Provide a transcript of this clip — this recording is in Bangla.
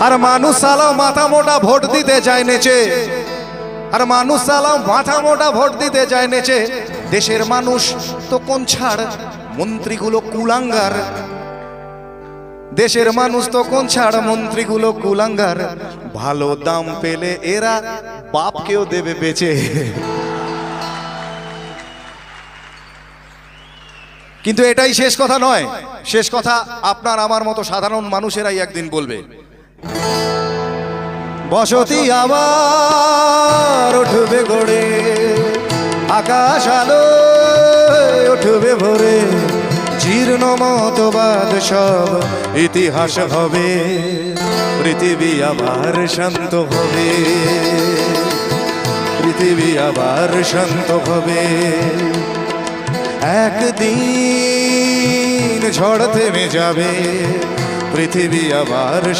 আর মানুষ সালাও মাথা মোটা ভোট দিতে যায় নেচে। আর মানুষ সালাও মাথা মোটা ভোট দিতে যায় নেচে। দেশের মানুষ তো কোন ছাড়? মন্ত্রীগুলো কুলাঙ্গার। দেশের মানুষ তো কোন ছাড়? মন্ত্রীগুলো কুলাঙ্গার। ভালো দাম পেলে এরা বাপকেও দেবে বেচে। কিন্তু এটাই শেষ কথা নয়। শেষ কথা আপনার, আমার মতো সাধারণ মানুষেরাই একদিন বলবে। বসতি আবার উঠবে গড়ে, আকাশ আলো উঠবে ভরে। জীর্ণ মতবাদ সব ইতিহাস হবে, পৃথিবী আবার শান্ত হবে। পৃথিবী আবার শান্ত হবে। একদিন ঝড় থেমে যাবে, পৃথিবী আবার